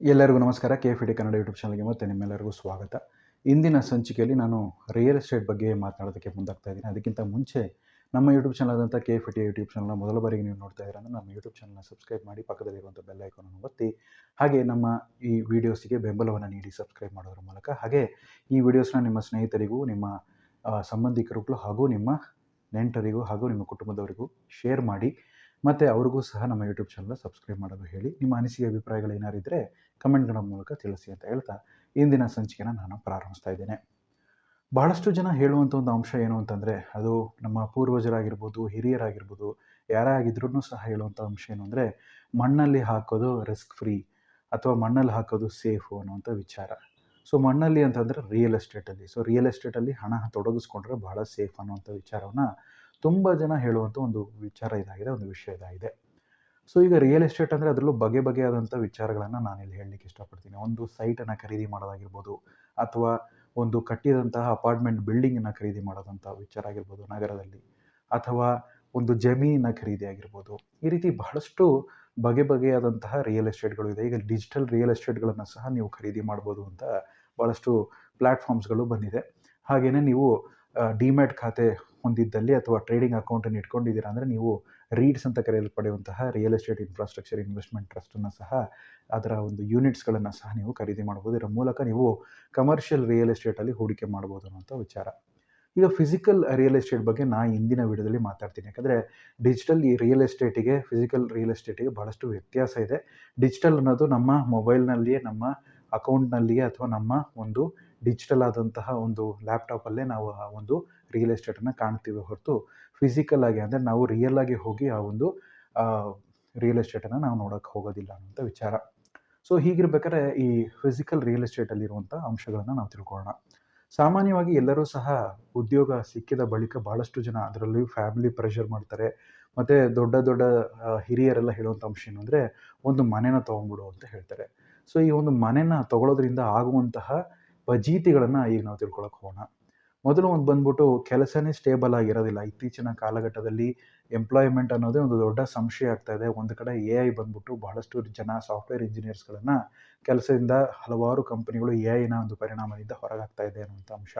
ಎಲ್ಲರಿಗೂ ನಮಸ್ಕಾರ. K F D Kannada YouTube ಚಾನಲ್ಗೆ ಮತ್ತೆ ನಿಮ್ಮೆಲ್ಲರಿಗೂ ಸ್ವಾಗತ. ಇಂದಿನ ಸಂಚಿಕೆಯಲ್ಲಿ ನಾನು ರಿಯಲ್ ಎಸ್ಟೇಟ್ ಬಗ್ಗೆ ಮಾತನಾಡೋದಕ್ಕೆ ಮುಂದಾಗ್ತಾ ಇದ್ದೀನಿ. ಅದಕ್ಕಿಂತ ಮುಂಚೆ ನಮ್ಮ ಯೂಟ್ಯೂಬ್ ಚಾನಲ್ ಆದಂಥ ಕೆ ಎಫ್ ಡಿ ಯೂಟ್ಯೂಬ್ ಚಾನಲ್ನ ಮೊದಲ ಬಾರಿಗೆ ನೀವು ನೋಡ್ತಾ ಇದ್ದೀರ ಅಂದರೆ ನಮ್ಮ ಯೂಟ್ಯೂಬ್ ಚಾನಲ್ನ ಸಬ್ಸ್ಕ್ರೈಬ್ ಮಾಡಿ ಪಕ್ಕದಲ್ಲಿರುವಂಥ ಬೆಲ್ ಐಕಾನನ್ನು ಒತ್ತಿ, ಹಾಗೆ ನಮ್ಮ ಈ ವಿಡಿಯೋಸಿಗೆ ಬೆಂಬಲವನ್ನು ನೀಡಿ ಸಬ್ಸ್ಕ್ರೈಬ್ ಮಾಡೋದ್ರ ಮೂಲಕ, ಹಾಗೆ ಈ ವಿಡಿಯೋಸ್ನ ನಿಮ್ಮ ಸ್ನೇಹಿತರಿಗೂ, ನಿಮ್ಮ ಸಂಬಂಧಿಕರುಗಳು ಸಂಬಂಧಿಕರಿಗೂ ಹಾಗೂ ನಿಮ್ಮ ನೆಂಟರಿಗೂ ಹಾಗೂ ನಿಮ್ಮ ಕುಟುಂಬದವರಿಗೂ ಶೇರ್ ಮಾಡಿ, ಮತ್ತು ಅವ್ರಿಗೂ ಸಹ ನಮ್ಮ ಯೂಟ್ಯೂಬ್ ಚಾನಲ್ನ ಸಬ್ಸ್ಕ್ರೈಬ್ ಮಾಡೋದು ಹೇಳಿ. ನಿಮ್ಮ ಅನಿಸಿಕೆ, ಅಭಿಪ್ರಾಯಗಳು ಏನಾರಿದ್ದರೆ ಕಮೆಂಟ್ಗಳ ಮೂಲಕ ತಿಳಿಸಿ ಅಂತ ಹೇಳ್ತಾ ಇಂದಿನ ಸಂಚಿಕೆನ ನಾನು ಪ್ರಾರಂಭಿಸ್ತಾ ಇದ್ದೇನೆ. ಬಹಳಷ್ಟು ಜನ ಹೇಳುವಂಥ ಒಂದು ಅಂಶ ಏನು ಅಂತಂದರೆ, ಅದು ನಮ್ಮ ಪೂರ್ವಜರಾಗಿರ್ಬೋದು, ಹಿರಿಯರಾಗಿರ್ಬೋದು, ಯಾರೇ ಆಗಿದ್ರೂ ಸಹ ಹೇಳುವಂಥ ಅಂಶ ಏನು ಅಂದರೆ, ಮಣ್ಣಲ್ಲಿ ಹಾಕೋದು ರಿಸ್ಕ್ ಫ್ರೀ ಅಥವಾ ಮಣ್ಣಲ್ಲಿ ಹಾಕೋದು ಸೇಫು ಅನ್ನುವಂಥ ವಿಚಾರ. ಸೊ ಮಣ್ಣಲ್ಲಿ ಅಂತಂದರೆ ರಿಯಲ್ ಎಸ್ಟೇಟಲ್ಲಿ ಸೊ ರಿಯಲ್ ಎಸ್ಟೇಟಲ್ಲಿ ಹಣ ತೊಡಗಿಸ್ಕೊಂಡ್ರೆ ಬಹಳ ಸೇಫ್ ಅನ್ನುವಂಥ ವಿಚಾರವನ್ನು ತುಂಬ ಜನ ಹೇಳುವಂಥ ಒಂದು ವಿಚಾರ ಇದಾಗಿದೆ, ಒಂದು ವಿಷಯ ಇದಾಗಿದೆ. ಸೊ ಈಗ ರಿಯಲ್ ಎಸ್ಟೇಟ್ ಅಂದರೆ ಅದರಲ್ಲೂ ಬಗೆ ಬಗೆಯಾದಂಥ ವಿಚಾರಗಳನ್ನು ನಾನಿಲ್ಲಿ ಹೇಳಲಿಕ್ಕೆ ಇಷ್ಟಪಡ್ತೀನಿ. ಒಂದು ಸೈಟನ್ನು ಖರೀದಿ ಮಾಡೋದಾಗಿರ್ಬೋದು, ಅಥವಾ ಒಂದು ಕಟ್ಟಿದಂತಹ ಅಪಾರ್ಟ್ಮೆಂಟ್ ಬಿಲ್ಡಿಂಗನ್ನು ಖರೀದಿ ಮಾಡೋದಂಥ ವಿಚಾರ ಆಗಿರ್ಬೋದು ನಗರದಲ್ಲಿ, ಅಥವಾ ಒಂದು ಜಮೀನ ಖರೀದಿ ಆಗಿರ್ಬೋದು. ಈ ರೀತಿ ಬಹಳಷ್ಟು ಬಗೆ ಬಗೆಯಾದಂತಹ ರಿಯಲ್ ಎಸ್ಟೇಟ್ಗಳು ಇದೆ. ಈಗ ಡಿಜಿಟಲ್ ರಿಯಲ್ ಎಸ್ಟೇಟ್ಗಳನ್ನು ಸಹ ನೀವು ಖರೀದಿ ಮಾಡ್ಬೋದು ಅಂತ ಭಾಳಷ್ಟು ಪ್ಲ್ಯಾಟ್ಫಾರ್ಮ್ಸ್ಗಳು ಬಂದಿದೆ. ಹಾಗೆಯೇ ನೀವು ಡಿಮ್ಯಾಟ್ ಖಾತೆ ಹೊಂದಿದ್ದಲ್ಲಿ ಅಥವಾ ಟ್ರೇಡಿಂಗ್ ಅಕೌಂಟನ್ನು ಇಟ್ಕೊಂಡಿದ್ದೀರಾ ಅಂದರೆ ನೀವು ರೀಡ್ಸ್ ಅಂತ ಕರೆಯಲ್ಪಡುವಂತಹ ರಿಯಲ್ ಎಸ್ಟೇಟ್ ಇನ್ಫ್ರಾಸ್ಟ್ರಕ್ಚರ್ ಇನ್ವೆಸ್ಟ್ಮೆಂಟ್ ಟ್ರಸ್ಟನ್ನು ಸಹ ಅದರ ಒಂದು ಯೂನಿಟ್ಸ್ಗಳನ್ನು ಸಹ ನೀವು ಖರೀದಿ ಮಾಡ್ಬೋದು ಇದರ ಮೂಲಕ ನೀವು ಕಮರ್ಷಿಯಲ್ ರಿಯಲ್ ಎಸ್ಟೇಟಲ್ಲಿ ಹೂಡಿಕೆ ಮಾಡ್ಬೋದು ಅನ್ನೋಂಥ ವಿಚಾರ. ಈಗ ಫಿಸಿಕಲ್ ರಿಯಲ್ ಎಸ್ಟೇಟ್ ಬಗ್ಗೆ ನಾ ಇಂದಿನ ವಿಡಿಯೋದಲ್ಲಿ ಮಾತಾಡ್ತೀನಿ. ಯಾಕಂದರೆ ಡಿಜಿಟಲ್ ಈ ರಿಯಲ್ ಎಸ್ಟೇಟಿಗೆ ಫಿಸಿಕಲ್ ರಿಯಲ್ ಎಸ್ಟೇಟಿಗೆ ಭಾಳಷ್ಟು ವ್ಯತ್ಯಾಸ ಇದೆ. ಡಿಜಿಟಲ್ ಅನ್ನೋದು ನಮ್ಮ ಮೊಬೈಲ್ನಲ್ಲಿಯೇ ನಮ್ಮ ಅಕೌಂಟ್ನಲ್ಲಿಯೇ ಅಥವಾ ನಮ್ಮ ಒಂದು ಡಿಜಿಟಲ್ ಆದಂತಹ ಒಂದು ಲ್ಯಾಪ್ಟಾಪಲ್ಲೇ ನಾವು ಆ ಒಂದು ರಿಯಲ್ ಎಸ್ಟೇಟನ್ನು ಕಾಣ್ತೀವಿ ಹೊರತು ಫಿಸಿಕಲ್ ಆಗಿ ಅಂದರೆ ನಾವು ರಿಯಲ್ ಆಗಿ ಹೋಗಿ ಆ ಒಂದು ರಿಯಲ್ ಎಸ್ಟೇಟನ್ನು ನಾವು ನೋಡೋಕ್ಕೆ ಹೋಗೋದಿಲ್ಲ ಅನ್ನೋಂಥ ವಿಚಾರ. ಸೊ ಹೀಗಿರ್ಬೇಕಾದ್ರೆ ಈ ಫಿಸಿಕಲ್ ರಿಯಲ್ ಎಸ್ಟೇಟಲ್ಲಿರುವಂಥ ಅಂಶಗಳನ್ನು ನಾವು ತಿಳ್ಕೊಳ್ಳೋಣ. ಸಾಮಾನ್ಯವಾಗಿ ಎಲ್ಲರೂ ಸಹ ಉದ್ಯೋಗ ಸಿಕ್ಕಿದ ಬಳಿಕ ಭಾಳಷ್ಟು ಜನ ಅದರಲ್ಲೂ ಫ್ಯಾಮಿಲಿ ಪ್ರೆಷರ್ ಮಾಡ್ತಾರೆ. ಮತ್ತು ದೊಡ್ಡ ದೊಡ್ಡ ಹಿರಿಯರೆಲ್ಲ ಹೇಳುವಂಥ ಅಂಶ ಏನು ಅಂದರೆ ಒಂದು ಮನೆನ ತೊಗೊಂಡ್ಬಿಡು ಅಂತ ಹೇಳ್ತಾರೆ. ಸೊ ಈ ಒಂದು ಮನೆನ ತಗೊಳ್ಳೋದ್ರಿಂದ ಆಗುವಂತಹ ಫಜೀತಿಗಳನ್ನು ಈಗ ನಾವು ತಿಳ್ಕೊಳಕ್ಕೆ ಹೋಗೋಣ. ಮೊದಲು ಒಂದು ಬಂದ್ಬಿಟ್ಟು ಕೆಲಸನೇ ಸ್ಟೇಬಲ್ ಆಗಿರೋದಿಲ್ಲ. ಇತ್ತೀಚಿನ ಕಾಲಘಟ್ಟದಲ್ಲಿ ಎಂಪ್ಲಾಯ್ಮೆಂಟ್ ಅನ್ನೋದೇ ಒಂದು ದೊಡ್ಡ ಸಂಶಯ ಆಗ್ತಾ ಇದೆ. ಒಂದು ಕಡೆ ಎ ಐ ಬಂದ್ಬಿಟ್ಟು ಬಹಳಷ್ಟು ಜನ ಸಾಫ್ಟ್ವೇರ್ ಇಂಜಿನಿಯರ್ಸ್ಗಳನ್ನು ಕೆಲಸದಿಂದ ಹಲವಾರು ಕಂಪನಿಗಳು ಎ ಐನ ಒಂದು ಪರಿಣಾಮದಿಂದ ಹೊರಗಾಗ್ತಾ ಇದೆ ಅನ್ನುವಂಥ ಅಂಶ.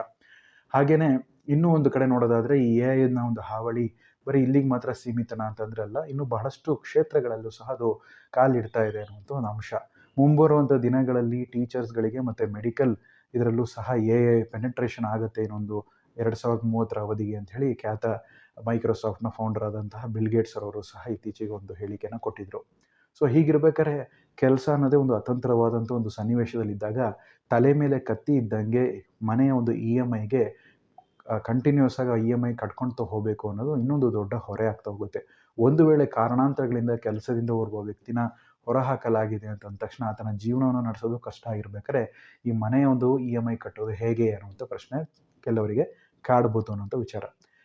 ಹಾಗೆಯೇ ಇನ್ನೂ ಒಂದು ಕಡೆ ನೋಡೋದಾದರೆ ಈ ಎ ಐನ ಒಂದು ಹಾವಳಿ ಬರೀ ಇಲ್ಲಿಗೆ ಮಾತ್ರ ಸೀಮಿತನ ಅಂತಂದ್ರೆ ಅಲ್ಲ, ಇನ್ನು ಬಹಳಷ್ಟು ಕ್ಷೇತ್ರಗಳಲ್ಲೂ ಸಹ ಅದು ಕಾಲಿಡ್ತಾ ಇದೆ ಅನ್ನುವಂಥ ಒಂದು ಅಂಶ. ಮುಂಬರುವಂಥ ದಿನಗಳಲ್ಲಿ ಟೀಚರ್ಸ್ಗಳಿಗೆ ಮತ್ತು ಮೆಡಿಕಲ್ ಇದರಲ್ಲೂ ಸಹ ಎ ಐ ಪೆನೆಟ್ರೇಷನ್ ಆಗುತ್ತೆ ಇನ್ನೊಂದು ಎರಡು ಸಾವಿರದ ಮೂವತ್ತರ ಅವಧಿಗೆ ಅಂತ ಹೇಳಿ ಖ್ಯಾತ ಮೈಕ್ರೋಸಾಫ್ಟ್ನ ಫೌಂಡರ್ ಆದಂತಹ ಬಿಲ್ ಗೇಟ್ಸ್ ಅವರು ಸಹ ಇತ್ತೀಚೆಗೆ ಒಂದು ಹೇಳಿಕೆಯನ್ನು ಕೊಟ್ಟಿದ್ದರು ಸೊ ಹೀಗಿರ್ಬೇಕಾದ್ರೆ ಕೆಲಸ ಅನ್ನೋದೇ ಒಂದು ಅತಂತ್ರವಾದಂಥ ಒಂದು ಸನ್ನಿವೇಶದಲ್ಲಿದ್ದಾಗ ತಲೆ ಮೇಲೆ ಕತ್ತಿ ಇದ್ದಂಗೆ ಮನೆಯ ಒಂದು ಇ ಎಂ ಐಗೆ ಕಂಟಿನ್ಯೂಸ್ ಆಗಿ ಇ ಎಂ ಐ ಕಟ್ಕೊಳ್ತಾ ಹೋಗಬೇಕು ಅನ್ನೋದು ಇನ್ನೊಂದು ದೊಡ್ಡ ಹೊರೆ ಆಗ್ತಾ ಹೋಗುತ್ತೆ. ಒಂದು ವೇಳೆ ಕಾರಣಾಂತರಗಳಿಂದ ಕೆಲಸದಿಂದ ಓರ್ವ ವ್ಯಕ್ತಿನ ಹೊರಹಾಕಲಾಗಿದೆ ಅಂತ ಅಂದ ತಕ್ಷಣ ಆತನ ಜೀವನವನ್ನು ನಡೆಸೋದು ಕಷ್ಟ ಆಗಿರ್ಬೇಕಾದ್ರೆ ಈ ಮನೆಯ ಒಂದು ಇ ಎಂ ಐ ಕಟ್ಟೋದು ಹೇಗೆ ಅನ್ನುವಂಥ ಪ್ರಶ್ನೆ ಕೆಲವರಿಗೆ ಕಾಡ್ಬೋದು ಅನ್ನೋಂಥ ವಿಚಾರ.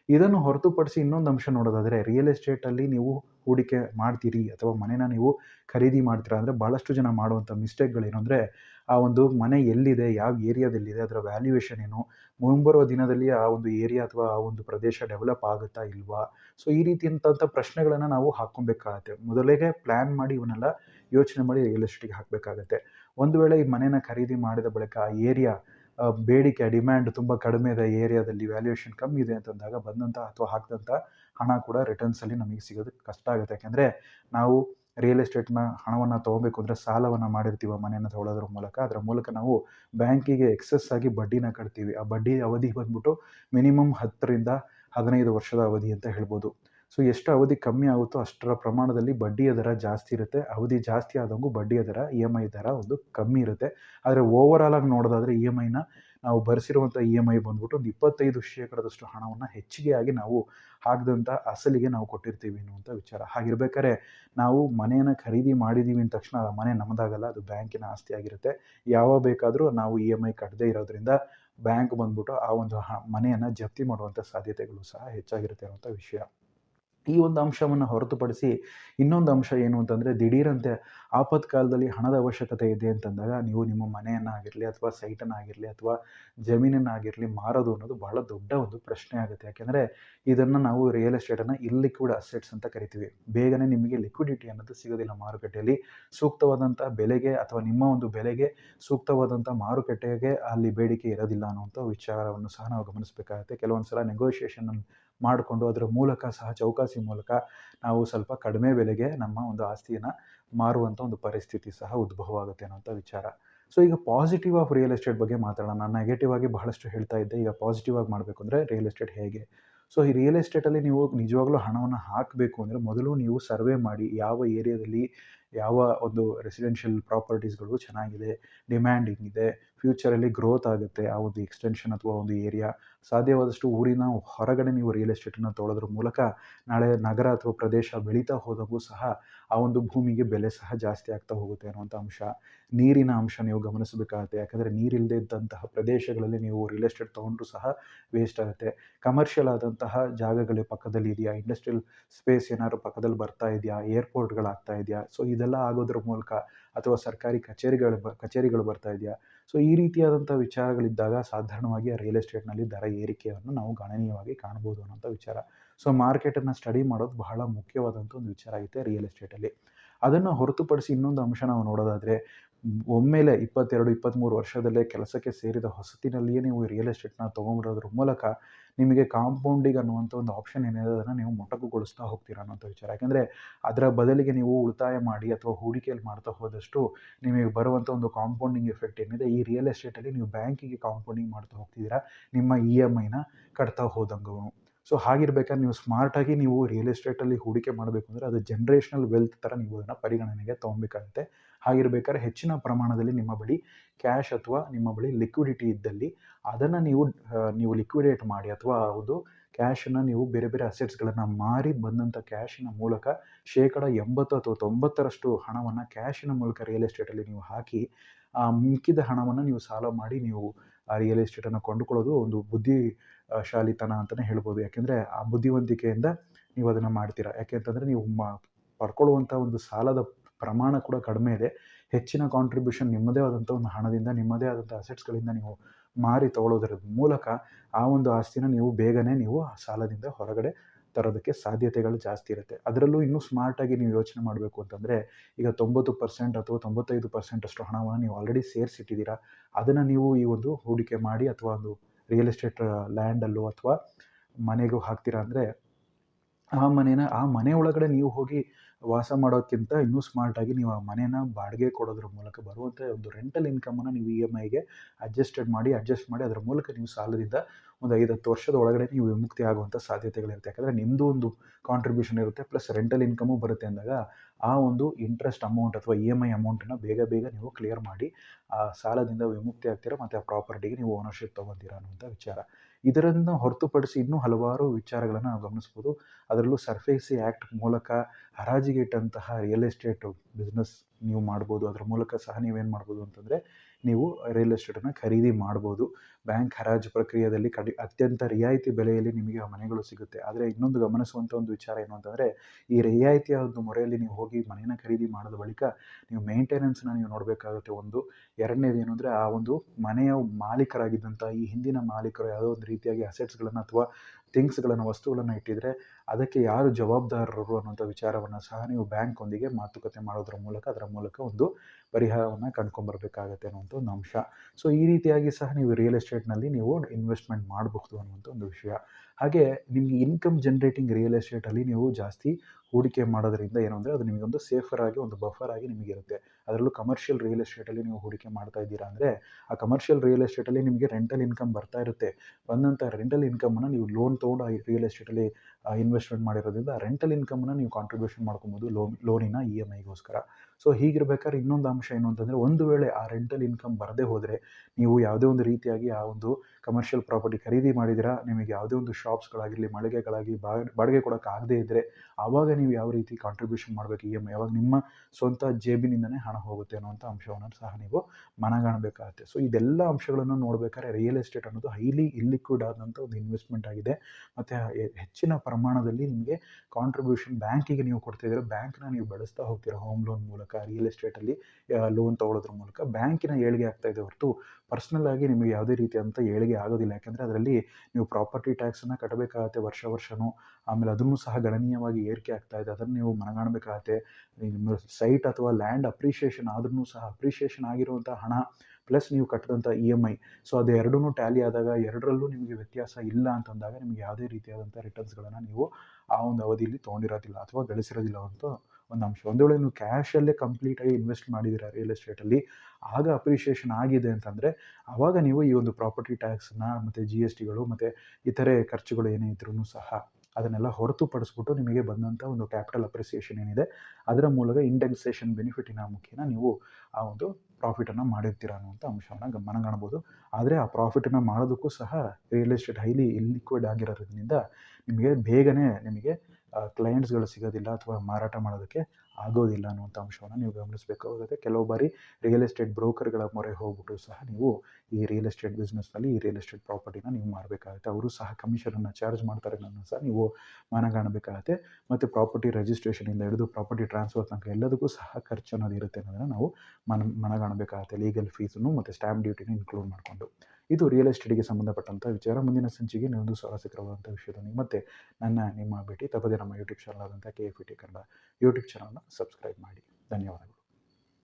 ಇದನ್ನು ಹೊರತುಪಡಿಸಿ ಇನ್ನೊಂದು ಅಂಶ ನೋಡೋದಾದರೆ ರಿಯಲ್ ಎಸ್ಟೇಟಲ್ಲಿ ನೀವು ಹೂಡಿಕೆ ಮಾಡ್ತೀರಿ ಅಥವಾ ಮನೆನ ನೀವು ಖರೀದಿ ಮಾಡ್ತೀರಾ ಅಂದರೆ ಭಾಳಷ್ಟು ಜನ ಮಾಡುವಂಥ ಮಿಸ್ಟೇಕ್ಗಳೇನು ಅಂದರೆ ಆ ಒಂದು ಮನೆ ಎಲ್ಲಿದೆ, ಯಾವ ಏರಿಯಾದಲ್ಲಿದೆ ಅದರ ವ್ಯಾಲ್ಯೂಯೇಷನ್ ಏನು, ಮುಂಬರುವ ದಿನದಲ್ಲಿ ಆ ಒಂದು ಏರಿಯಾ ಅಥವಾ ಆ ಒಂದು ಪ್ರದೇಶ ಡೆವಲಪ್ ಆಗುತ್ತಾ ಇಲ್ವಾ? ಸೊ ಈ ರೀತಿಯಂಥ ಪ್ರಶ್ನೆಗಳನ್ನು ನಾವು ಹಾಕ್ಕೊಬೇಕಾಗತ್ತೆ. ಮೊದಲಿಗೆ ಪ್ಲ್ಯಾನ್ ಮಾಡಿ ಇವನ್ನೆಲ್ಲ ಯೋಚನೆ ಮಾಡಿ ರಿಯಲ್ ಎಸ್ಟೇಟ್ಗೆ ಹಾಕಬೇಕಾಗತ್ತೆ. ಒಂದು ವೇಳೆ ಈ ಮನೇನ ಖರೀದಿ ಮಾಡಿದ ಬಳಿಕ ಆ ಏರಿಯಾ ಬೇಡಿಕೆ ಡಿಮ್ಯಾಂಡ್ ತುಂಬ ಕಡಿಮೆ ಇದೆ ಏರಿಯಾದಲ್ಲಿ ವ್ಯಾಲ್ಯೂಯೇಷನ್ ಕಮ್ಮಿ ಇದೆ ಅಂತಂದಾಗ ಬಂದಂಥ ಅಥವಾ ಹಾಕಿದಂಥ ಹಣ ಕೂಡ ರಿಟರ್ನ್ಸಲ್ಲಿ ನಮಗೆ ಸಿಗೋದಕ್ಕೆ ಕಷ್ಟ ಆಗುತ್ತೆ. ಯಾಕೆಂದರೆ ನಾವು ರಿಯಲ್ ಎಸ್ಟೇಟ್ನ ಹಣವನ್ನು ತೊಗೊಬೇಕು ಅಂದರೆ ಸಾಲವನ್ನು ಮಾಡಿರ್ತೀವಿ ಮನೆಯನ್ನು ತೊಗೊಳೋದ್ರ ಮೂಲಕ. ಅದರ ಮೂಲಕ ನಾವು ಬ್ಯಾಂಕಿಗೆ ಎಕ್ಸಸ್ ಆಗಿ ಬಡ್ಡಿನ ಕಟ್ತೀವಿ. ಆ ಬಡ್ಡಿ ಅವಧಿ ಬಂದ್ಬಿಟ್ಟು ಮಿನಿಮಮ್ ಹತ್ತರಿಂದ ಹದಿನೈದು ವರ್ಷದ ಅವಧಿ ಅಂತ ಹೇಳ್ಬೋದು. ಸೊ ಎಷ್ಟು ಅವಧಿ ಕಮ್ಮಿ ಆಗುತ್ತೋ ಅಷ್ಟರ ಪ್ರಮಾಣದಲ್ಲಿ ಬಡ್ಡಿಯ ದರ ಜಾಸ್ತಿ ಇರುತ್ತೆ. ಅವಧಿ ಜಾಸ್ತಿ ಆದಂಗೂ ಬಡ್ಡಿಯ ದರ ಇ ಎಂ ಐ ದರ ಒಂದು ಕಮ್ಮಿ ಇರುತ್ತೆ. ಆದರೆ ಓವರಾಲ್ ಆಗಿ ನೋಡೋದಾದರೆ ಇ ಎಂ ಐನ ನಾವು ಭರಿಸಿರುವಂಥ ಇ ಎಂ ಐ ಬಂದ್ಬಿಟ್ಟು ಒಂದು ಇಪ್ಪತ್ತೈದು ಶೇಕಡದಷ್ಟು ಹಣವನ್ನು ಹೆಚ್ಚಿಗೆ ಆಗಿ ನಾವು ಹಾಕಿದಂಥ ಅಸಲಿಗೆ ನಾವು ಕೊಟ್ಟಿರ್ತೀವಿ ಅನ್ನುವಂಥ ವಿಚಾರ. ಹಾಗಿರ್ಬೇಕಾದ್ರೆ ನಾವು ಮನೆಯನ್ನು ಖರೀದಿ ಮಾಡಿದ್ದೀವಿ ಅಂದ ತಕ್ಷಣ ಆ ಮನೆ ನಮ್ಮದಾಗಲ್ಲ ಅದು ಬ್ಯಾಂಕಿನ ಆಸ್ತಿ ಆಗಿರುತ್ತೆ. ಯಾವಾಗ ಬೇಕಾದರೂ ನಾವು ಇ ಎಂ ಐ ಕಟ್ಟದೇ ಇರೋದ್ರಿಂದ ಬ್ಯಾಂಕ್ ಬಂದ್ಬಿಟ್ಟು ಆ ಒಂದು ಮನೆಯನ್ನು ಜಪ್ತಿ ಮಾಡುವಂಥ ಸಾಧ್ಯತೆಗಳು ಸಹ ಹೆಚ್ಚಾಗಿರುತ್ತೆ ಅನ್ನುವಂಥ ವಿಷಯ. ಈ ಒಂದು ಅಂಶವನ್ನು ಹೊರತುಪಡಿಸಿ ಇನ್ನೊಂದು ಅಂಶ ಏನು ಅಂತಂದರೆ ದಿಢೀರಂತೆ ಆಪತ್ಕಾಲದಲ್ಲಿ ಹಣದ ಅವಶ್ಯಕತೆ ಇದೆ ಅಂತಂದಾಗ ನೀವು ನಿಮ್ಮ ಮನೆಯನ್ನಾಗಿರಲಿ ಅಥವಾ ಸೈಟನ್ನಾಗಿರಲಿ ಅಥವಾ ಜಮೀನನ್ನಾಗಿರಲಿ ಮಾರೋದು ಅನ್ನೋದು ಬಹಳ ದೊಡ್ಡ ಒಂದು ಪ್ರಶ್ನೆ ಆಗುತ್ತೆ. ಯಾಕೆಂದರೆ ಇದನ್ನು ನಾವು ರಿಯಲ್ ಎಸ್ಟೇಟನ್ನು ಇಲ್ಲಿಕ್ವಿಡ್ ಅಸೆಟ್ಸ್ ಅಂತ ಕರಿತೀವಿ. ಬೇಗನೆ ನಿಮಗೆ ಲಿಕ್ವಿಡಿಟಿ ಅನ್ನೋದು ಸಿಗೋದಿಲ್ಲ ಮಾರುಕಟ್ಟೆಯಲ್ಲಿ. ಸೂಕ್ತವಾದಂಥ ಬೆಲೆಗೆ ಅಥವಾ ನಿಮ್ಮ ಒಂದು ಬೆಲೆಗೆ ಸೂಕ್ತವಾದಂಥ ಮಾರುಕಟ್ಟೆಗೆ ಅಲ್ಲಿ ಬೇಡಿಕೆ ಇರೋದಿಲ್ಲ ಅನ್ನುವಂಥ ವಿಚಾರವನ್ನು ಸಹ ನಾವು ಗಮನಿಸಬೇಕಾಗುತ್ತೆ. ಕೆಲವೊಂದು ಸಲ ನೆಗೋಷಿಯೇಷನ್ ಮಾಡಿಕೊಂಡು ಅದರ ಮೂಲಕ ಸಹ ಚೌಕಾಸಿ ಮೂಲಕ ನಾವು ಸ್ವಲ್ಪ ಕಡಿಮೆ ಬೆಲೆಗೆ ನಮ್ಮ ಒಂದು ಆಸ್ತಿಯನ್ನು ಮಾರುವಂಥ ಒಂದು ಪರಿಸ್ಥಿತಿ ಸಹ ಉದ್ಭವ ಆಗುತ್ತೆ ಅನ್ನೋಂಥ ವಿಚಾರ. ಸೊ ಈಗ ಪಾಸಿಟಿವ್ ಆಫ್ ರಿಯಲ್ ಎಸ್ಟೇಟ್ ಬಗ್ಗೆ ಮಾತಾಡೋಣ. ನಾನು ನೆಗೆಟಿವ್ ಆಗಿ ಬಹಳಷ್ಟು ಹೇಳ್ತಾ ಇದ್ದೆ. ಈಗ ಪಾಸಿಟಿವ್ ಆಗಿ ಮಾಡಬೇಕು ಅಂದರೆ ರಿಯಲ್ ಎಸ್ಟೇಟ್ ಹೇಗೆ? ಸೊ ಈ ರಿಯಲ್ ಎಸ್ಟೇಟಲ್ಲಿ ನೀವು ನಿಜವಾಗ್ಲೂ ಹಣವನ್ನು ಹಾಕಬೇಕು ಅಂದರೆ ಮೊದಲು ನೀವು ಸರ್ವೆ ಮಾಡಿ ಯಾವ ಏರಿಯಾದಲ್ಲಿ ಯಾವ ಒಂದು ರೆಸಿಡೆನ್ಷಿಯಲ್ ಪ್ರಾಪರ್ಟೀಸ್ಗಳು ಚೆನ್ನಾಗಿದೆ ಡಿಮ್ಯಾಂಡಿಂಗ್ ಇದೆ ಫ್ಯೂಚರಲ್ಲಿ ಗ್ರೋತ್ ಆಗುತ್ತೆ ಆ ಒಂದು ಎಕ್ಸ್ಟೆನ್ಷನ್ ಅಥವಾ ಒಂದು ಏರಿಯಾ ಸಾಧ್ಯವಾದಷ್ಟು ಊರಿನ ಹೊರಗಡೆ ನೀವು ರಿಯಲ್ ಎಸ್ಟೇಟನ್ನು ತೊಗೊಳೋದ್ರ ಮೂಲಕ ನಾಳೆ ನಗರ ಅಥವಾ ಪ್ರದೇಶ ಬೆಳೀತಾ ಹೋದಾಗೂ ಸಹ ಆ ಒಂದು ಭೂಮಿಗೆ ಬೆಲೆ ಸಹ ಜಾಸ್ತಿ ಆಗ್ತಾ ಹೋಗುತ್ತೆ ಅನ್ನುವಂಥ ಅಂಶ. ನೀರಿನ ಅಂಶ ನೀವು ಗಮನಿಸಬೇಕಾಗುತ್ತೆ. ಯಾಕಂದರೆ ನೀರಿಲ್ಲದೆ ಇದ್ದಂತಹ ಪ್ರದೇಶಗಳಲ್ಲಿ ನೀವು ರಿಯಲ್ ಎಸ್ಟೇಟ್ ತೊಗೊಂಡ್ರೂ ಸಹ ವೇಸ್ಟ್ ಆಗುತ್ತೆ. ಕಮರ್ಷಿಯಲ್ ಆದಂತಹ ಜಾಗಗಳ ಪಕ್ಕದಲ್ಲಿ ಇದೆಯಾ? ಇಂಡಸ್ಟ್ರಿಯಲ್ ಸ್ಪೇಸ್ ಏನಾದರೂ ಪಕ್ಕದಲ್ಲಿ ಬರ್ತಾ ಇದೆಯಾ? ಏರ್ಪೋರ್ಟ್ಗಳಾಗ್ತಾ ಇದೆಯಾ? ಸೊ ಇದೆಲ್ಲ ಆಗೋದ್ರ ಮೂಲಕ ಅಥವಾ ಸರ್ಕಾರಿ ಕಚೇರಿಗಳು ಕಚೇರಿಗಳು ಬರ್ತಾ ಇದೆಯಾ? ಸೊ ಈ ರೀತಿಯಾದಂಥ ವಿಚಾರಗಳಿದ್ದಾಗ ಸಾಧಾರಣವಾಗಿ ರಿಯಲ್ ಎಸ್ಟೇಟ್ನಲ್ಲಿ ದರ ಏರಿಕೆಯನ್ನು ನಾವು ಗಣನೀಯವಾಗಿ ಕಾಣ್ಬೋದು ಅನ್ನೋಂಥ ವಿಚಾರ. ಸೊ ಮಾರ್ಕೆಟನ್ನು ಸ್ಟಡಿ ಮಾಡೋದು ಬಹಳ ಮುಖ್ಯವಾದಂಥ ಒಂದು ವಿಚಾರ ಆಗುತ್ತೆ ರಿಯಲ್ ಎಸ್ಟೇಟಲ್ಲಿ ಅದನ್ನು ಹೊರತುಪಡಿಸಿ ಇನ್ನೊಂದು ಅಂಶ ನಾವು ನೋಡೋದಾದರೆ ಒಮ್ಮೆಲೆ ಇಪ್ಪತ್ತೆರಡು ಇಪ್ಪತ್ತ್ಮೂರು ವರ್ಷದಲ್ಲೇ ಕೆಲಸಕ್ಕೆ ಸೇರಿದ ಹೊಸತಿನಲ್ಲಿಯೇ ನೀವು ರಿಯಲ್ ಎಸ್ಟೇಟ್ನ ತೊಗೊಂಬಿಡೋದ್ರ ಮೂಲಕ ನಿಮಗೆ ಕಾಂಪೌಂಡಿಂಗ್ ಅನ್ನುವಂಥ ಒಂದು ಆಪ್ಷನ್ ಏನಿದೆ ಅದನ್ನು ನೀವು ಮೊಟಕುಗೊಳಿಸ್ತಾ ಹೋಗ್ತೀರಾ ಅನ್ನೋಂಥ ವಿಚಾರ. ಯಾಕೆಂದರೆ ಅದರ ಬದಲಿಗೆ ನೀವು ಉಳಿತಾಯ ಮಾಡಿ ಅಥವಾ ಹೂಡಿಕೆಯಲ್ಲಿ ಮಾಡ್ತಾ ಹೋದಷ್ಟು ನಿಮಗೆ ಬರುವಂಥ ಒಂದು ಕಾಂಪೌಂಡಿಂಗ್ ಎಫೆಕ್ಟ್ ಏನಿದೆ ಈ ರಿಯಲ್ ಎಸ್ಟೇಟಲ್ಲಿ ನೀವು ಬ್ಯಾಂಕಿಗೆ ಕಾಂಪೌಂಡಿಂಗ್ ಮಾಡ್ತಾ ಹೋಗ್ತಿದ್ದೀರಾ, ನಿಮ್ಮ ಇ ಎಂ ಐನ ಕಟ್ತಾ ಹೋದಂಗೂ ಸೊ ಹಾಗಿರ್ಬೇಕಾದ್ರೆ ನೀವು ಸ್ಮಾರ್ಟಾಗಿ ನೀವು ರಿಯಲ್ ಎಸ್ಟೇಟಲ್ಲಿ ಹೂಡಿಕೆ ಮಾಡಬೇಕು ಅಂದರೆ ಅದು ಜನ್ರೇಷನಲ್ ವೆಲ್ತ್ ಥರ ನೀವು ಅದನ್ನು ಪರಿಗಣನೆಗೆ ತೊಗೊಬೇಕಾಗುತ್ತೆ. ಹಾಗಿರ್ಬೇಕಾದ್ರೆ ಹೆಚ್ಚಿನ ಪ್ರಮಾಣದಲ್ಲಿ ನಿಮ್ಮ ಬಳಿ ಕ್ಯಾಶ್ ಅಥವಾ ನಿಮ್ಮ ಬಳಿ ಲಿಕ್ವಿಡಿಟಿ ಇದ್ದಲ್ಲಿ ಅದನ್ನು ನೀವು ನೀವು ಲಿಕ್ವಿಡೇಟ್ ಮಾಡಿ ಅಥವಾ ಒಂದು ಕ್ಯಾಶನ್ನು ನೀವು ಬೇರೆ ಬೇರೆ ಅಸೆಟ್ಸ್ಗಳನ್ನು ಮಾರಿ ಬಂದಂಥ ಕ್ಯಾಶಿನ ಮೂಲಕ ಶೇಕಡ ಎಂಬತ್ತು ಅಥವಾ ತೊಂಬತ್ತರಷ್ಟು ಹಣವನ್ನು ಕ್ಯಾಶಿನ ಮೂಲಕ ರಿಯಲ್ ಎಸ್ಟೇಟಲ್ಲಿ ನೀವು ಹಾಕಿ ಮಿಕ್ಕಿದ ಹಣವನ್ನು ನೀವು ಸಾಲ ಮಾಡಿ ನೀವು ಆ ರಿಯಲ್ ಎಸ್ಟೇಟನ್ನು ಕೊಂಡುಕೊಳ್ಳೋದು ಒಂದು ಬುದ್ಧಿ ಶಾಲಿತನ ಅಂತಲೇ ಹೇಳ್ಬೋದು. ಯಾಕೆಂದರೆ ಆ ಬುದ್ಧಿವಂತಿಕೆಯಿಂದ ನೀವು ಅದನ್ನು ಮಾಡ್ತೀರಾ? ಯಾಕೆ ಅಂತಂದರೆ ನೀವು ಮ ಪಡ್ಕೊಳ್ಳುವಂಥ ಒಂದು ಸಾಲದ ಪ್ರಮಾಣ ಕೂಡ ಕಡಿಮೆ ಇದೆ. ಹೆಚ್ಚಿನ ಕಾಂಟ್ರಿಬ್ಯೂಷನ್ ನಿಮ್ಮದೇ ಆದಂಥ ಒಂದು ಹಣದಿಂದ, ನಿಮ್ಮದೇ ಆದಂಥ ಅಸೆಟ್ಸ್ಗಳಿಂದ ನೀವು ಮಾರಿ ತಗೊಳ್ಳೋದ್ರ ಮೂಲಕ ಆ ಒಂದು ಆಸ್ತಿನ ನೀವು ಬೇಗನೆ ನೀವು ಆ ಸಾಲದಿಂದ ಹೊರಗಡೆ ತರೋದಕ್ಕೆ ಸಾಧ್ಯತೆಗಳು ಜಾಸ್ತಿ ಇರುತ್ತೆ. ಅದರಲ್ಲೂ ಇನ್ನೂ ಸ್ಮಾರ್ಟಾಗಿ ನೀವು ಯೋಚನೆ ಮಾಡಬೇಕು ಅಂತಂದರೆ, ಈಗ ತೊಂಬತ್ತು ಪರ್ಸೆಂಟ್ ಅಥವಾ ತೊಂಬತ್ತೈದು ಪರ್ಸೆಂಟ್ ಅಷ್ಟು ಹಣವನ್ನು ನೀವು ಆಲ್ರೆಡಿ ಸೇರಿಸಿಟ್ಟಿದ್ದೀರಾ, ಅದನ್ನು ನೀವು ಈ ಒಂದು ಹೂಡಿಕೆ ಮಾಡಿ ಅಥವಾ ಒಂದು ರಿಯಲ್ ಎಸ್ಟೇಟ್ ಲ್ಯಾಂಡಲ್ಲೋ ಅಥವಾ ಮನೆಗೂ ಹಾಕ್ತೀರಾ ಅಂದರೆ, ಆ ಮನೇನ, ಆ ಮನೆ ಒಳಗಡೆ ನೀವು ಹೋಗಿ ವಾಸ ಮಾಡೋಕ್ಕಿಂತ ಇನ್ನೂ ಸ್ಮಾರ್ಟಾಗಿ ನೀವು ಆ ಮನೇನ ಬಾಡಿಗೆ ಕೊಡೋದ್ರ ಮೂಲಕ ಬರುವಂಥ ಒಂದು ರೆಂಟಲ್ ಇನ್ಕಮನ್ನು ನೀವು ಇ ಎಂ ಐಗೆ ಅಡ್ಜಸ್ಟೆಡ್ ಮಾಡಿ ಅಡ್ಜಸ್ಟ್ ಮಾಡಿ ಅದರ ಮೂಲಕ ನೀವು ಸಾಲದಿಂದ ಒಂದು ಐದು ಹತ್ತು ವರ್ಷದ ಒಳಗಡೆ ನೀವು ವಿಮುಕ್ತಿ ಆಗುವಂಥ ಸಾಧ್ಯತೆಗಳಿರುತ್ತೆ. ಯಾಕಂದರೆ ನಿಮ್ಮದು ಒಂದು ಕಾಂಟ್ರಿಬ್ಯೂಷನ್ ಇರುತ್ತೆ ಪ್ಲಸ್ ರೆಂಟಲ್ ಇನ್ಕಮು ಬರುತ್ತೆ ಅಂದಾಗ ಆ ಒಂದು ಇಂಟ್ರೆಸ್ಟ್ ಅಮೌಂಟ್ ಅಥವಾ ಇ ಎಂ ಐ ಅಮೌಂಟನ್ನು ಬೇಗ ಬೇಗ ನೀವು ಕ್ಲಿಯರ್ ಮಾಡಿ, ಆ ಸಾಲದಿಂದ ವಿಮುಕ್ತಿ ಆಗ್ತೀರಾ ಮತ್ತು ಆ ಪ್ರಾಪರ್ಟಿಗೆ ನೀವು ಓನರ್ಶಿಪ್ ತೊಗೊತೀರಾ ಅನ್ನುವಂಥ ವಿಚಾರ. ಇದರನ್ನು ಹೊರತುಪಡಿಸಿ ಇನ್ನೂ ಹಲವಾರು ವಿಚಾರಗಳನ್ನು ನಾವು ಗಮನಿಸ್ಬೋದು ಅದರಲ್ಲೂ ಸರ್ಫೇಸಿ ಆ್ಯಕ್ಟ್ ಮೂಲಕ ಹರಾಜಿಗೆ ಇಟ್ಟಂತಹ ರಿಯಲ್ ಎಸ್ಟೇಟ್ ಬಿಸ್ನೆಸ್ ನೀವು ಮಾಡ್ಬೋದು. ಅದರ ಮೂಲಕ ಸಹ ನೀವೇನು ಮಾಡ್ಬೋದು ಅಂತಂದರೆ ನೀವು ರಿಯಲ್ ಎಸ್ಟೇಟನ್ನು ಖರೀದಿ ಮಾಡ್ಬೋದು. ಬ್ಯಾಂಕ್ ಹರಾಜು ಪ್ರಕ್ರಿಯೆಯಲ್ಲಿ ಕಡಿ, ಅತ್ಯಂತ ರಿಯಾಯಿತಿ ಬೆಲೆಯಲ್ಲಿ ನಿಮಗೆ ಆ ಮನೆಗಳು ಸಿಗುತ್ತೆ. ಆದರೆ ಇನ್ನೊಂದು ಗಮನಿಸುವಂಥ ಒಂದು ವಿಚಾರ ಏನು ಅಂತಂದರೆ, ಈ ರಿಯಾಯಿತಿಯ ಒಂದು ಮೊರೆಯಲ್ಲಿ ನೀವು ಹೋಗಿ ಮನೆಯನ್ನು ಖರೀದಿ ಮಾಡಿದ ಬಳಿಕ ನೀವು ಮೇಂಟೆನೆನ್ಸ್ನ ನೀವು ನೋಡಬೇಕಾಗುತ್ತೆ ಒಂದು. ಎರಡನೇದು ಏನು ಆ ಒಂದು ಮನೆಯ ಮಾಲೀಕರಾಗಿದ್ದಂಥ ಈ ಹಿಂದಿನ ಮಾಲೀಕರು ಯಾವುದೋ ಒಂದು ರೀತಿಯಾಗಿ ಅಸೆಟ್ಸ್ಗಳನ್ನು ಅಥವಾ ಥಿಂಗ್ಸ್ಗಳನ್ನು ವಸ್ತುಗಳನ್ನು ಇಟ್ಟಿದ್ರೆ ಅದಕ್ಕೆ ಯಾರು ಜವಾಬ್ದಾರರು ಅನ್ನುವಂಥ ವಿಚಾರವನ್ನು ಸಹ ನೀವು ಬ್ಯಾಂಕೊಂದಿಗೆ ಮಾತುಕತೆ ಮಾಡೋದ್ರ ಮೂಲಕ, ಅದರ ಮೂಲಕ ಒಂದು ಪರಿಹಾರವನ್ನು ಕಂಡ್ಕೊಂಬರ್ಬೇಕಾಗತ್ತೆ ಅನ್ನುವಂಥ ಒಂದು ಅಂಶ. ಸೊ ಈ ರೀತಿಯಾಗಿ ಸಹ ನೀವು ರಿಯಲ್ ಎಸ್ಟೇಟ್ನಲ್ಲಿ ನೀವು ಇನ್ವೆಸ್ಟ್ಮೆಂಟ್ ಮಾಡಬಹುದು ಅನ್ನುವಂಥ ಒಂದು ವಿಷಯ. ಹಾಗೆ ನಿಮಗೆ ಇನ್ಕಮ್ ಜನ್ರೇಟಿಂಗ್ ರಿಯಲ್ ಎಸ್ಟೇಟಲ್ಲಿ ನೀವು ಜಾಸ್ತಿ ಹೂಡಿಕೆ ಮಾಡೋದ್ರಿಂದ ಏನು ಅಂದರೆ ಅದು ನಿಮಗೊಂದು ಸೇಫರ್ ಆಗಿ, ಒಂದು ಬಫರ್ ಆಗಿ ನಿಮಗಿರುತ್ತೆ. ಅದರಲ್ಲೂ ಕಮರ್ಷಿಯಲ್ ರಿಯಲ್ ಎಸ್ಟೇಟಲ್ಲಿ ನೀವು ಹೂಡಿಕೆ ಮಾಡ್ತಾ ಇದ್ದೀರಾ ಅಂದರೆ, ಆ ಕಮರ್ಷಿಯಲ್ ರಿಯಲ್ ಎಸ್ಟೇಟಲ್ಲಿ ನಿಮಗೆ ರೆಂಟಲ್ ಇನ್ಕಮ್ ಬರ್ತಾ ಇರುತ್ತೆ. ಬಂದಂಥ ರೆಂಟಲ್ ಇನ್ಕಮನ್ನು ನೀವು ಲೋನ್ ತೊಗೊಂಡು ಆ ರಿಯಲ್ ಎಸ್ಟೇಟಲ್ಲಿ ಇನ್ವೆಸ್ಟ್ಮೆಂಟ್ ಮಾಡಿರೋದ್ರಿಂದ ರೆಂಟಲ್ ಇನ್ಕಮನ್ನು ನೀವು ಕಾಂಟ್ರಿಬ್ಯೂಷನ್ ಮಾಡ್ಕೊಬೋದು ಲೋನ್ ಲೋನಿನ ಇ ಎಂ ಐಗೋಸ್ಕರ ಸೊ ಹೀಗಿರ್ಬೇಕಾದ್ರೆ ಇನ್ನೊಂದು ಅಂಶ ಏನು ಅಂತಂದರೆ, ಒಂದು ವೇಳೆ ಆ ರೆಂಟಲ್ ಇನ್ಕಮ್ ಬರದೇ ಹೋದರೆ ನೀವು ಯಾವುದೇ ಒಂದು ರೀತಿಯಾಗಿ ಆ ಒಂದು ಕಮರ್ಷಿಯಲ್ ಪ್ರಾಪರ್ಟಿ ಖರೀದಿ ಮಾಡಿದಿರಾ ನಿಮಗೆ ಯಾವುದೇ ಒಂದು ಶಾಪ್ಸ್ಗಳಾಗಿರಲಿ ಮಳಿಗೆಗಳಾಗಿ ಬಾಡಿಗೆ ಕೊಡೋಕ್ಕಾಗದೇ ಇದ್ದರೆ ಆವಾಗ ನೀವು ಯಾವ ರೀತಿ ಕಾಂಟ್ರಿಬ್ಯೂಷನ್ ಮಾಡಬೇಕು ಇ ಎಂ ಐ ಯಾವಾಗ ನಿಮ್ಮ ಸ್ವಂತ ಜೇಬಿನಿಂದನೇ ಹಣ ಹೋಗುತ್ತೆ ಅನ್ನುವಂಥ ಅಂಶವನ್ನು ಸಹ ನೀವು ಮನಗಾಣಬೇಕಾಗುತ್ತೆ. ಸೊ ಇದೆಲ್ಲ ಅಂಶಗಳನ್ನು ನೋಡಬೇಕಾದ್ರೆ ರಿಯಲ್ ಎಸ್ಟೇಟ್ ಅನ್ನೋದು ಹೈಲಿ ಇಲ್ಲಿಕ್ವಿಡ್ ಆದಂಥ ಒಂದು ಇನ್ವೆಸ್ಟ್ಮೆಂಟ್ ಆಗಿದೆ. ಮತ್ತು ಹೆಚ್ಚಿನ ಪ್ರಮಾಣದಲ್ಲಿ ನಿಮಗೆ ಕಾಂಟ್ರಿಬ್ಯೂಷನ್ ಬ್ಯಾಂಕಿಗೆ ನೀವು ಕೊಡ್ತಿದ್ದೀರ ಬ್ಯಾಂಕ್ನ ನೀವು ಬೆಳೆಸ್ತಾ ಹೋಗ್ತೀರಾ. ಹೋಮ್ ಲೋನ್ ಮೂಲಕ ರಿಯಲ್ ಎಸ್ಟೇಟಲ್ಲಿ ಲೋನ್ ತೊಗೊಳೋದ್ರ ಮೂಲಕ. ಬ್ಯಾಂಕಿನ ಏಳಿಗೆ ಆಗ್ತಾ ಇದೆ ಹೊರತು ಪರ್ಸ್ನಲ್ ಆಗಿ ನಿಮಗೆ ಯಾವುದೇ ರೀತಿಯಾದಂಥ ಏಳಿಗೆ ಆಗೋದಿಲ್ಲ. ಯಾಕೆಂದರೆ ಅದರಲ್ಲಿ ನೀವು ಪ್ರಾಪರ್ಟಿ ಟ್ಯಾಕ್ಸನ್ನು ಕಟ್ಟಬೇಕಾಗತ್ತೆ ವರ್ಷ ವರ್ಷವೂ ಆಮೇಲೆ ಅದನ್ನು ಸಹ ಗಣನೀಯವಾಗಿ ಏರಿಕೆ ಆಗ್ತಾ ಇದೆ. ಅದನ್ನು ನೀವು ಮನಗಾಣಬೇಕಾಗತ್ತೆ. ನಿಮ್ಮ ಸೈಟ್ ಅಥವಾ ಲ್ಯಾಂಡ್ ಅಪ್ರಿಷಿಯೇಷನ್ ಆದ್ರೂ ಸಹ ಅಪ್ರಿಷಿಯೇಷನ್ ಆಗಿರುವಂಥ ಹಣ ಪ್ಲಸ್ ನೀವು ಕಟ್ಟಿದಂಥ ಇ ಎಂ ಐ ಸೊ ಅದು ಎರಡೂ ಟ್ಯಾಲಿ ಆದಾಗ ಎರಡರಲ್ಲೂ ನಿಮಗೆ ವ್ಯತ್ಯಾಸ ಇಲ್ಲ ಅಂತಂದಾಗ ನಿಮಗೆ ಯಾವುದೇ ರೀತಿಯಾದಂಥ ರಿಟರ್ನ್ಸ್ಗಳನ್ನು ನೀವು ಆ ಒಂದು ಅವಧಿಯಲ್ಲಿ ತೊಗೊಂಡಿರೋದಿಲ್ಲ ಅಥವಾ ಗಳಿಸಿರೋದಿಲ್ಲ ಅಂತ ಒಂದು ಅಂಶ. ಒಂದು ವೇಳೆ ನೀವು ಕ್ಯಾಶಲ್ಲೇ ಕಂಪ್ಲೀಟಾಗಿ ಇನ್ವೆಸ್ಟ್ ಮಾಡಿದ್ದೀರಾ ರಿಯಲ್ ಎಸ್ಟೇಟಲ್ಲಿ ಆಗ ಅಪ್ರಿಷಿಯೇಷನ್ ಆಗಿದೆ ಅಂತಂದರೆ ಆವಾಗ ನೀವು ಈ ಒಂದು ಪ್ರಾಪರ್ಟಿ ಟ್ಯಾಕ್ಸನ್ನ ಮತ್ತು ಜಿ ಎಸ್ ಟಿಗಳು ಮತ್ತು ಇತರೆ ಖರ್ಚುಗಳು ಏನೇ ಇದ್ರೂ ಸಹ ಅದನ್ನೆಲ್ಲ ಹೊರತುಪಡಿಸ್ಬಿಟ್ಟು ನಿಮಗೆ ಬಂದಂಥ ಒಂದು ಕ್ಯಾಪಿಟಲ್ ಅಪ್ರಿಸಿಯೇಷನ್ ಏನಿದೆ, ಅದರ ಮೂಲಕ ಇಂಡೆಕ್ಸೇಷನ್ ಬೆನಿಫಿಟಿನ ಮುಖೇನ ನೀವು ಆ ಒಂದು ಪ್ರಾಫಿಟನ್ನು ಮಾಡಿರ್ತೀರ ಅನ್ನುವಂಥ ಅಂಶವನ್ನು ಗಮನ ಕಾಣ್ಬೋದು. ಆದರೆ ಆ ಪ್ರಾಫಿಟನ್ನು ಮಾಡೋದಕ್ಕೂ ಸಹ ರಿಯಲ್ ಎಸ್ಟೇಟ್ ಹೈಲಿ ಇಲ್ಲಿಕ್ವಿಡ್ ಆಗಿರೋದ್ರಿಂದ ನಿಮಗೆ ಬೇಗನೆ ನಿಮಗೆ ಕ್ಲೈಂಟ್ಸ್ಗಳು ಸಿಗೋದಿಲ್ಲ ಅಥವಾ ಮಾರಾಟ ಮಾಡೋದಕ್ಕೆ ಆಗೋದಿಲ್ಲ ಅನ್ನುವಂಥ ಅಂಶವನ್ನು ನೀವು ಗಮನಿಸಬೇಕಾಗುತ್ತೆ. ಕೆಲವು ಬಾರಿ ರಿಯಲ್ ಎಸ್ಟೇಟ್ ಬ್ರೋಕರ್ಗಳ ಮೊರೆ ಹೋಗ್ಬಿಟ್ಟು ಸಹ ನೀವು ಈ ರಿಯಲ್ ಎಸ್ಟೇಟ್ ಬಿಸ್ನೆಸ್ನಲ್ಲಿ ಈ ರಿಯಲ್ ಎಸ್ಟೇಟ್ ಪ್ರಾಪರ್ಟಿನ ನೀವು ಮಾರಬೇಕಾಗುತ್ತೆ. ಅವರು ಸಹ ಕಮಿಷನನ್ನು ಚಾರ್ಜ್ ಮಾಡ್ತಾರೆ ನನ್ನ ಸಹ ನೀವು ಮನಗಾಣಬೇಕಾಗುತ್ತೆ. ಮತ್ತು ಪ್ರಾಪರ್ಟಿ ರಿಜಿಸ್ಟ್ರೇಷನಿಂದ ಹಿಡಿದು ಪ್ರಾಪರ್ಟಿ ಟ್ರಾನ್ಸ್ಫರ್ ತನಕ ಎಲ್ಲದಕ್ಕೂ ಸಹ ಖರ್ಚು ಅನ್ನೋದು ಇರುತ್ತೆ ಅನ್ನೋದನ್ನು ನಾವು ಮನ, ಮನಗಾಣಬೇಕಾಗುತ್ತೆ. ಲೀಗಲ್ ಫೀಸನ್ನು ಮತ್ತು ಸ್ಟ್ಯಾಂಪ್ ಡ್ಯೂಟಿನ ಇನ್ಕ್ಲೂಡ್ ಮಾಡಿಕೊಂಡು. ಇದು ರಿಯಲ್ ಎಸ್ಟೇಟ್ಗೆ ಸಂಬಂಧಪಟ್ಟಂಥ ವಿಚಾರ. ಮುಂದಿನ ಸಂಚಿಗೆ ನೀವು ಸ್ವಾರಸ್ಯಕರವಾದಂಥ ವಿಷಯದಲ್ಲಿ ಮತ್ತೆ ನನ್ನ ನಿಮ್ಮ ಭೇಟಿ. ತಪ್ಪದೆ ನಮ್ಮ ಯೂಟ್ಯೂಬ್ ಚಾನಲ್ ಆದಂಥ K F T Kannada YouTube ಚಾನಲ್ನ ಸಬ್ಸ್ಕ್ರೈಬ್ ಮಾಡಿ. ಧನ್ಯವಾದಗಳು.